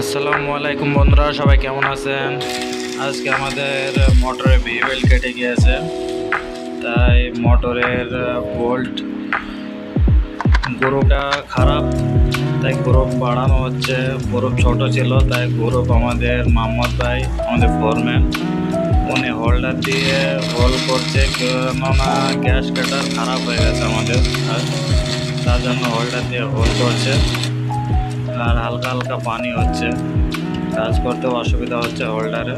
আসসালামু আলাইকুম বন্ধুরা, সবাই কেমন আছেন? আজকে আমাদের মোটরে ভিবেল কেটে গিয়েছে। তাই মোটরের বোল্ট গরুটা খারাপ, তাই গ্রুপ বাড়ানো হচ্ছে। গ্রুপ ছোট ছিল, তাই গ্রুপ আমাদের মোহাম্মদ ভাই, আমাদের ফোরম্যান উনি হোল্ডার দিয়ে হোল করছে। কেননা গ্যাস কাটার খারাপ হয়ে গেছে আমাদের তার জন্য হোল্ডার দিয়ে হোল করছে। আর হালকা হালকা পানি হচ্ছে। কাজ করতেও অসুবিধা হচ্ছে হোল্ডারে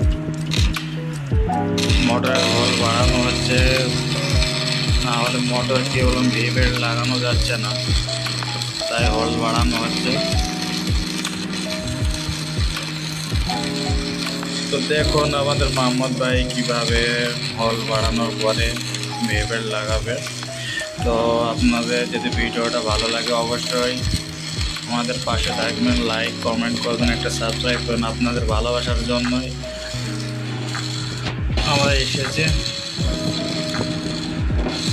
মোটরের হোল বাড়ানো হচ্ছে। না হলে মোটর কি হলো ভি বেল্ট লাগানো যাচ্ছে না। তাই হোল বাড়ানো হচ্ছে। তো দেখুন আমাদের মোহাম্মদ ভাই কীভাবে হল বাড়ানোর পরে ভি বেল্ট লাগাবে। তো আপনাদের যদি ভিডিওটা ভালো লাগে অবশ্যই আমাদের পাশে থাকবেন লাইক কমেন্ট করবেন, একটা সাবস্ক্রাইব করবেন আপনাদের ভালোবাসার জন্যই আমরা এসেছি।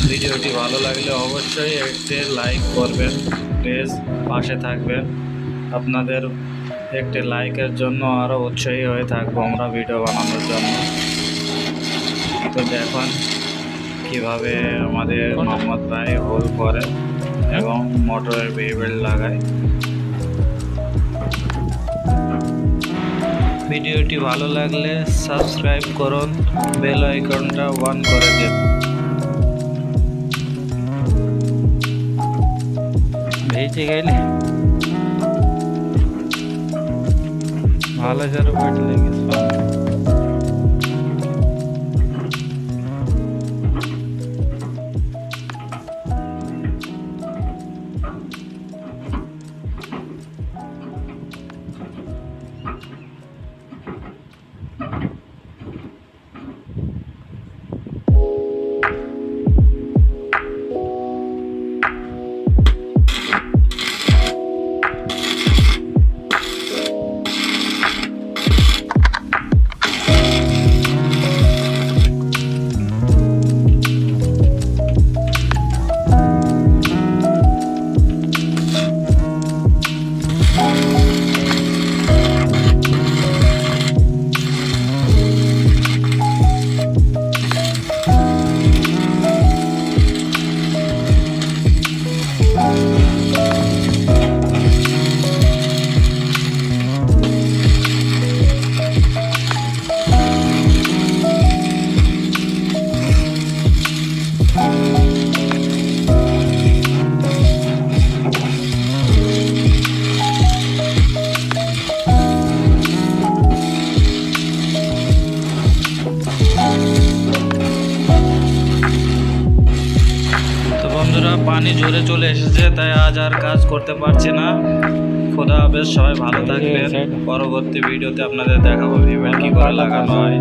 ভিডিওটি ভালো লাগলে অবশ্যই একটি লাইক করবেন প্লিজ পাশে থাকবেন। আপনাদের একটি লাইকের জন্য আরও উৎসাহী হয়ে থাকব আমরা ভিডিও বানানোর জন্য। তো দেখুন কীভাবে আমাদের মোহাম্মদ ভাই হোল করে এবং মোটরের বেল্ট লাগায় ভিডিওটি ভালো লাগলে সাবস্ক্রাইব করুন, বেল আইকনটা অন করে দিন। ভেজে গেলে? ভালো করে পেট লেগেছে পানি জোরে চলে এসেছে তাই আজ আর কাজ করতে পারছি না। খোদা হাফেজ সবাই ভালো থাকবেন। পরবর্তী ভিডিওতে আপনাদের দেখাবো ভিভেন কি করে লাগানো হয়।